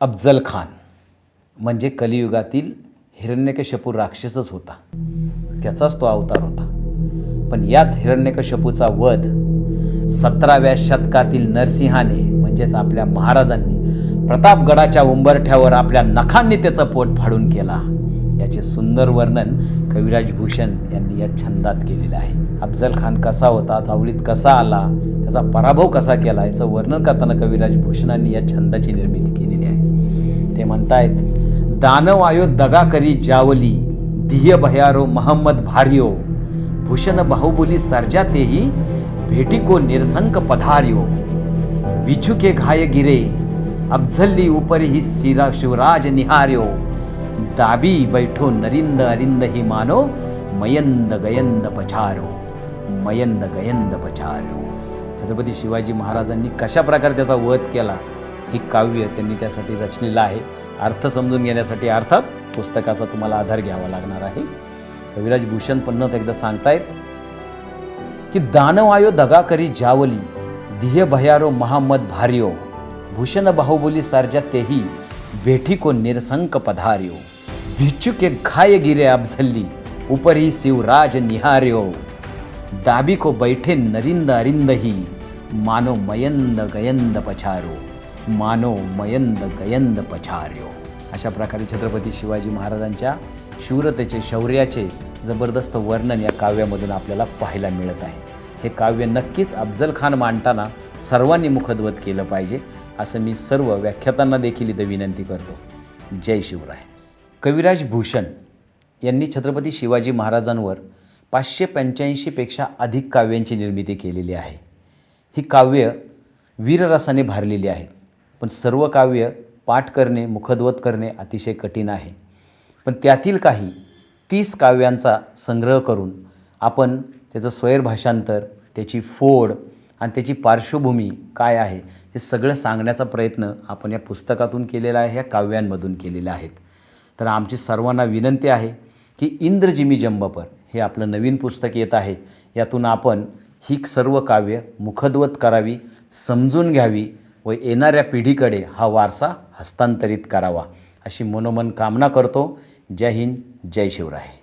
अफजल खान म्हणजे कलियुगातील हिरण्यकशपू राक्षसच होता. त्याचाच तो अवतार होता. पण याच हिरण्यकशपूचा वध सतराव्या शतकातील नरसिंहाने म्हणजेच आपल्या महाराजांनी प्रतापगडाच्या उंबरठ्यावर आपल्या नखांनी त्याचं पोट फाडून केला. याचे सुंदर वर्णन कविराज भूषण यांनी या छंदात केलेलं आहे. अफजल खान कसा होता? धावळीत कसा आला? त्याचा पराभव कसा केला? याचं वर्णन करताना कविराज भूषणांनी या छंदाची निर्मिती केलेली आहे. ते म्हणतायत दानव आयो दगा करी जावली धिय भयारो महम्मद भार्यो. भूषण बाहुबली सर्जा तेही भेटिको निरसंक पधार्यो. विछुके घाय गिरे अफझल्ली ऊपर ही सिरा शिवराज निहार्यो. दाबी बैठो नरिंद अरिंद ही मानो मयंद गयंद पछारो मयंद गयंद पछारो. छत्रपती शिवाजी महाराजांनी कशा प्रकारे त्याचा वध केला हे काव्य त्यांनी त्यासाठी रचलेलं आहे. अर्थ समजून घेण्यासाठी अर्थात पुस्तकाचा तुम्हाला आधार घ्यावा लागणार आहे. कविराज भूषण पन्नत एकदा सांगतायत की दानवायो दगा करी जावली धिय भयारो महामद भार्यो. भूषण बाहुबली सारजा तेही बेठी को निरसंक पधार्यो। भिक्षुके घाय गिरे अफझल्ली ऊपर शिवराज निहार्यो। दाबी को बैठे नरिंद अरिंद ही मानो मयंद गयंद पछारो मानो मयंद गयंद पछार्यो। अशा प्रकारे छत्रपती शिवाजी महाराजांच्या शूरतेचे शौर्याचे जबरदस्त वर्णन या काव्यामधून आपल्याला पाहायला मिळत आहे. हे काव्य नक्कीच अफजल खान मांडताना सर्वांनी मुखद्वत केलं पाहिजे. असं मी सर्व व्याख्यातांना देखील इथं विनंती करतो. जय शिवराय. कविराज भूषण यांनी छत्रपती शिवाजी महाराजांवर पाचशे पंच्याऐंशीपेक्षा अधिक काव्यांची निर्मिती केलेली आहे. ही काव्य वीररसाने भारलेली आहेत. पण सर्व काव्य पाठ करणे मुखद्वत करणे अतिशय कठीण आहे. पण त्यातील काही तीस काव्यांचा संग्रह करून आपण त्याचं स्वैरभाषांतर त्याची फोड आणि त्याची पार्श्वभूमी काय आहे हे सगळं सांगण्याचा प्रयत्न आपण या पुस्तकातून केलेला आहे या काव्यांमधून केलेल्या आहेत. तर आमची सर्वांना विनंती आहे की इंद्रजिमी जंबपर हे आपलं नवीन पुस्तक येत आहे. यातून आपण ही सर्व काव्य मुखद्वत करावी समजून घ्यावी व येणाऱ्या पिढीकडे हा वारसा हस्तांतरित करावा अशी मनोमन कामना करतो. जय हिंद जय शिवराय.